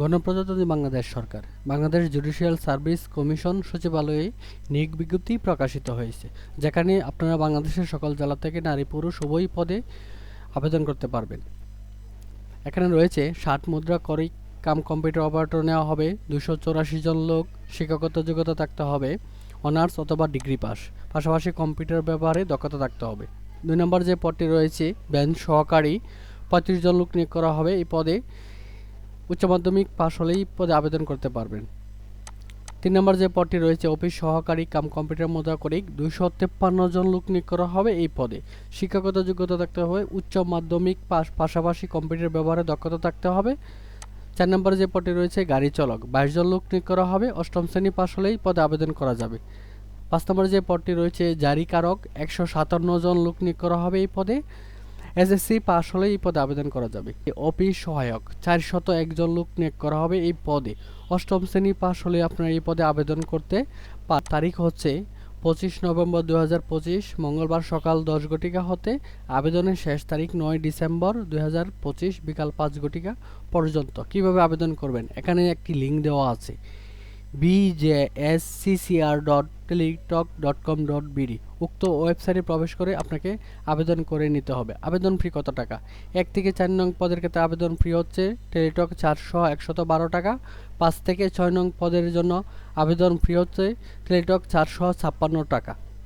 গণপ্রজাতন্ত্রী বাংলাদেশ সরকার। Bangladesh judicial service commission সচিবালয়ে নিয়োগ বিজ্ঞপ্তি প্রকাশিত হয়েছে, যেখানে আপনারা বাংলাদেশের সকল জেলা থেকে নারী পুরুষ উভয় পদে আবেদন করতে পারবেন। এখানে রয়েছে ষাট মুদ্রা করি, কাম কম্পিউটার অপারেটর নেওয়া হবে দুশো চৌরাশি জন লোক, শিক্ষাগত যোগ্যতা থাকতে হবে, অনার্স অথবা ডিগ্রি পাস। পাশাপাশি কম্পিউটার ব্যবহারে দক্ষতা থাকতে হবে। দুই নম্বর যে পদটি রয়েছে ব্যাংক সহকারী, পঁয়ত্রিশ জন লোক নিয়োগ করা হবে, এই পদে উচ্চ মাধ্যমিক পাশ হলেই পদে আবেদন করতে পারবেন। তিন নম্বর যে পদটি রয়েছে, অফিস সহকারী কাম কম্পিউটার মুদ্রা করিক দুইশো তেপ্পান্ন জন লোক নিয়োগ করা হবে এই পদে। শিক্ষাগত যোগ্যতা থাকতে হবে, উচ্চ মাধ্যমিক পাশ পাশাপাশি কম্পিউটার ব্যবহারে দক্ষতা থাকতে হবে। চার নম্বরে যে পদটি রয়েছে, গাড়ি চালক, বাইশ জন লোক নিয়োগ করা হবে, অষ্টম শ্রেণি পাশ হলেই পদে আবেদন করা যাবে। পাঁচ নম্বরে যে পদটি রয়েছে, জারিকারক, একশো সাতান্ন জন লোক নিয়োগ করা হবে এই পদে। এসএসসি পাশ হলে এই পদে আবেদন করা যাবে। অফিস সহায়ক চারশত একজন লোক নিয়োগ করা হবে এই পদে। অষ্টম শ্রেণি পাশ হলে আপনার এই পদে আবেদন করতে তারিখ হচ্ছে পঁচিশ নভেম্বর দু হাজার পঁচিশ, মঙ্গলবার সকাল দশ ঘটিকা হতে আবেদনের শেষ তারিখ নয় ডিসেম্বর দুই হাজার পঁচিশ, বিকাল পাঁচ ঘটিকা পর্যন্ত। কীভাবে আবেদন করবেন? এখানে একটি লিঙ্ক দেওয়া আছে। BJSCCR dot Teletalk dot com dot BD উক্ত ওয়েবসাইটে প্রবেশ করে আপনাকে আবেদন করে নিতে হবে। আবেদন ফি কত টাকা? এক থেকে চার নং পদের ক্ষেত্রে আবেদন ফি হচ্ছে টেলিটক চারশো একশত বারো টাকা। পাঁচ থেকে ছয় নং পদের জন্য আবেদন ফি হচ্ছে টেলিটক চারশো ছাপ্পান্ন টাকা।